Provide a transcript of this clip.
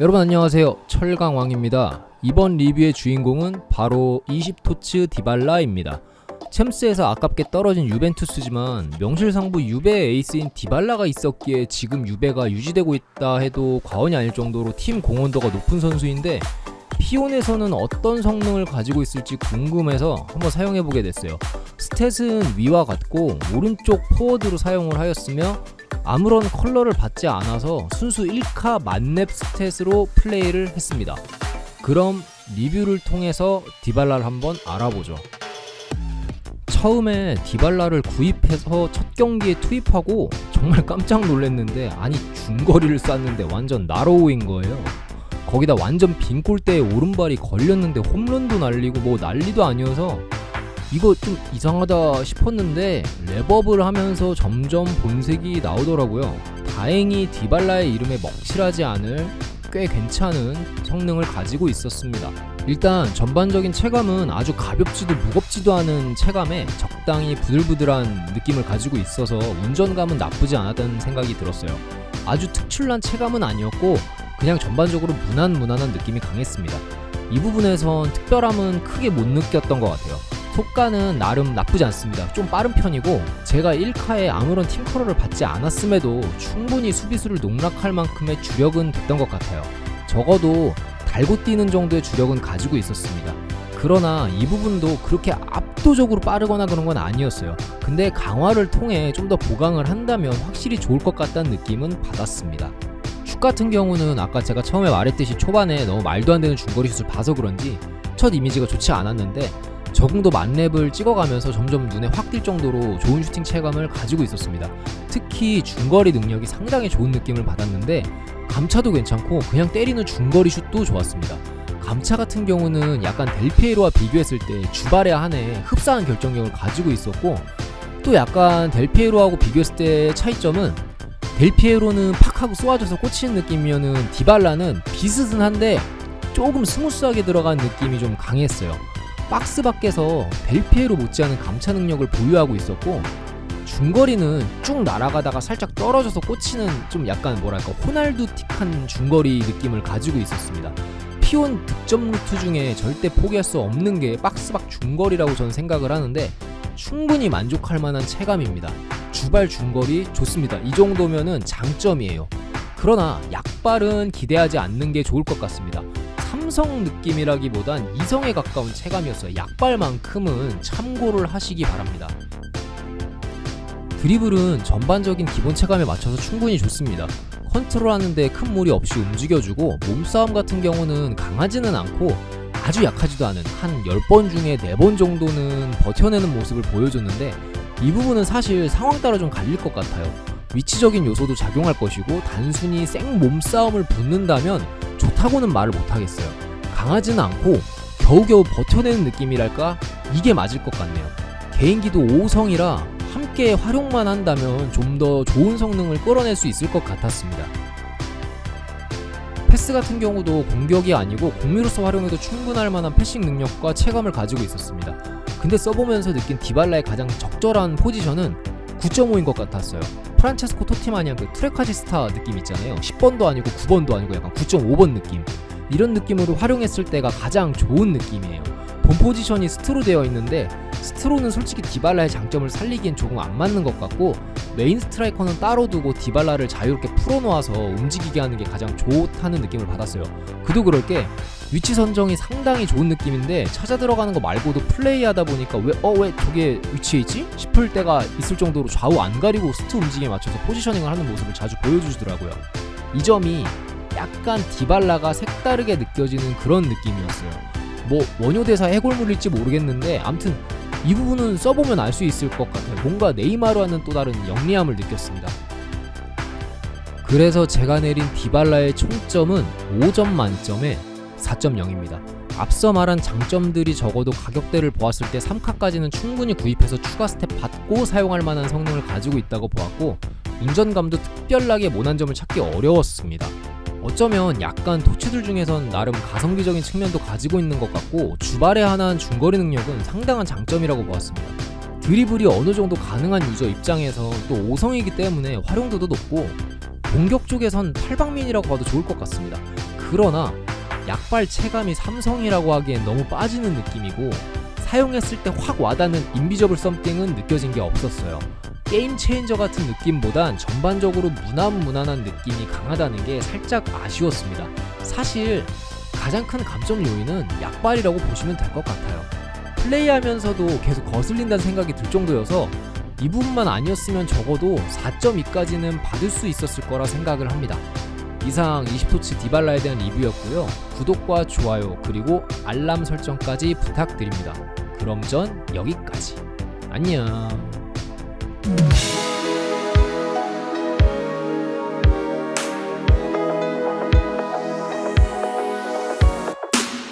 여러분 안녕하세요. 철강왕입니다. 이번 리뷰의 주인공은 바로 20토츠 디발라입니다. 챔스에서 아깝게 떨어진 유벤투스지만 명실상부 유베의 에이스인 디발라가 있었기에 지금 유베가 유지되고 있다 해도 과언이 아닐 정도로 팀 공헌도가 높은 선수인데 피온에서는 어떤 성능을 가지고 있을지 궁금해서 한번 사용해보게 됐어요. 스탯은 위와 같고 오른쪽 포워드로 사용을 하였으며 아무런 컬러를 받지 않아서 순수 1카 만렙 스탯으로 플레이를 했습니다. 그럼 리뷰를 통해서 디발라를 한번 알아보죠. 처음에 디발라를 구입해서 첫 경기에 투입하고 정말 깜짝 놀랐는데 아니 중거리를 쐈는데 완전 나로우인 거예요. 거기다 완전 빈 골대에 오른발이 걸렸는데 홈런도 날리고 뭐 난리도 아니어서 이거 좀 이상하다 싶었는데 랩업을 하면서 점점 본색이 나오더라고요. 다행히 디발라의 이름에 먹칠하지 않을 꽤 괜찮은 성능을 가지고 있었습니다. 일단 전반적인 체감은 아주 가볍지도 무겁지도 않은 체감에 적당히 부들부들한 느낌을 가지고 있어서 운전감은 나쁘지 않았다는 생각이 들었어요. 아주 특출난 체감은 아니었고 그냥 전반적으로 무난무난한 느낌이 강했습니다. 이 부분에선 특별함은 크게 못 느꼈던 것 같아요. 속가는 나름 나쁘지 않습니다. 좀 빠른 편이고 제가 1카에 아무런 팀 컬러를 받지 않았음에도 충분히 수비수를 농락할 만큼의 주력은 됐던 것 같아요. 적어도 달고 뛰는 정도의 주력은 가지고 있었습니다. 그러나 이 부분도 그렇게 압도적으로 빠르거나 그런 건 아니었어요. 근데 강화를 통해 좀 더 보강을 한다면 확실히 좋을 것 같다는 느낌은 받았습니다. 슛 같은 경우는 아까 제가 처음에 말했듯이 초반에 너무 말도 안 되는 중거리 슛을 봐서 그런지 첫 이미지가 좋지 않았는데 적응도 만렙을 찍어가면서 점점 눈에 확 띌 정도로 좋은 슈팅 체감을 가지고 있었습니다. 특히 중거리 능력이 상당히 좋은 느낌을 받았는데 감차도 괜찮고 그냥 때리는 중거리 슛도 좋았습니다. 감차 같은 경우는 약간 델피에로와 비교했을 때 주발에 한해 흡사한 결정력을 가지고 있었고 또 약간 델피에로하고 비교했을 때의 차이점은 델피에로는 팍하고 쏘아져서 꽂히는 느낌이면은 디발라는 비슷은 한데 조금 스무스하게 들어간 느낌이 좀 강했어요. 박스 밖에서 벨피에로 못지않은 감차 능력을 보유하고 있었고 중거리는 쭉 날아가다가 살짝 떨어져서 꽂히는 좀 약간 뭐랄까 호날두틱한 중거리 느낌을 가지고 있었습니다. 피온 득점 루트 중에 절대 포기할 수 없는 게 박스 밖 중거리라고 저는 생각을 하는데 충분히 만족할 만한 체감입니다. 주발 중거리 좋습니다. 이 정도면은 장점이에요. 그러나 약발은 기대하지 않는 게 좋을 것 같습니다. 삼성 느낌이라기보단 이성에 가까운 체감이었어요. 약발만큼은 참고를 하시기 바랍니다. 드리블은 전반적인 기본 체감에 맞춰서 충분히 좋습니다. 컨트롤하는데 큰 무리 없이 움직여주고 몸싸움 같은 경우는 강하지는 않고 아주 약하지도 않은 한 10번 중에 4번 정도는 버텨내는 모습을 보여줬는데 이 부분은 사실 상황 따라 좀 갈릴 것 같아요. 위치적인 요소도 작용할 것이고 단순히 생 몸싸움을 붙는다면 좋다고는 말을 못하겠어요. 강하지는 않고 겨우겨우 버텨내는 느낌이랄까? 이게 맞을 것 같네요. 개인기도 5성이라 함께 활용만 한다면 좀 더 좋은 성능을 끌어낼 수 있을 것 같았습니다. 패스 같은 경우도 공격이 아니고 공미로서 활용해도 충분할 만한 패싱 능력과 체감을 가지고 있었습니다. 근데 써보면서 느낀 디발라의 가장 적절한 포지션은 9.5인 것 같았어요. 프란체스코 토티 마냥 그 트레카지 스타 느낌 있잖아요. 10번도 아니고 9번도 아니고 약간 9.5번 느낌. 이런 느낌으로 활용했을 때가 가장 좋은 느낌이에요. 본 포지션이 스트로 되어 있는데 스트로는 솔직히 디발라의 장점을 살리기엔 조금 안 맞는 것 같고 메인 스트라이커는 따로 두고 디발라를 자유롭게 풀어놓아서 움직이게 하는 게 가장 좋다는 느낌을 받았어요. 그도 그럴 게 위치 선정이 상당히 좋은 느낌인데 찾아 들어가는 거 말고도 플레이하다 보니까 왜 어왜 저게 위치에 있지 싶을 때가 있을 정도로 좌우 안 가리고 스트 움직임에 맞춰서 포지셔닝을 하는 모습을 자주 보여주시더라고요. 이 점이 약간 디발라가 색다르게 느껴지는 그런 느낌이었어요. 뭐 원효 대사 해골물일지 모르겠는데 암튼 이 부분은 써보면 알 수 있을 것 같아요. 뭔가 네이마르와는 또 다른 영리함을 느꼈습니다. 그래서 제가 내린 디발라의 총점은 5점 만점에 4.0입니다. 앞서 말한 장점들이 적어도 가격대를 보았을 때 3카까지는 충분히 구입해서 추가 스텝 받고 사용할 만한 성능을 가지고 있다고 보았고 운전감도 특별하게 모난 점을 찾기 어려웠습니다. 어쩌면 약간 토치들 중에선 나름 가성비적인 측면도 가지고 있는 것 같고 주발에 한한 중거리 능력은 상당한 장점이라고 보았습니다. 드리블이 어느 정도 가능한 유저 입장에서 또 5성이기 때문에 활용도도 높고 공격 쪽에선 팔방민이라고 봐도 좋을 것 같습니다. 그러나 약발 체감이 삼성이라고 하기엔 너무 빠지는 느낌이고 사용했을 때 확 와닿는 인비저블 썸띵은 느껴진 게 없었어요. 게임 체인저 같은 느낌보단 전반적으로 무난무난한 느낌이 강하다는 게 살짝 아쉬웠습니다. 사실 가장 큰 감점 요인은 약발이라고 보시면 될 것 같아요. 플레이하면서도 계속 거슬린다는 생각이 들 정도여서 이 부분만 아니었으면 적어도 4.2까지는 받을 수 있었을 거라 생각을 합니다. 이상 20토치 디발라에 대한 리뷰였고요. 구독과 좋아요 그리고 알람 설정까지 부탁드립니다. 그럼 전 여기까지. 안녕. Thank you.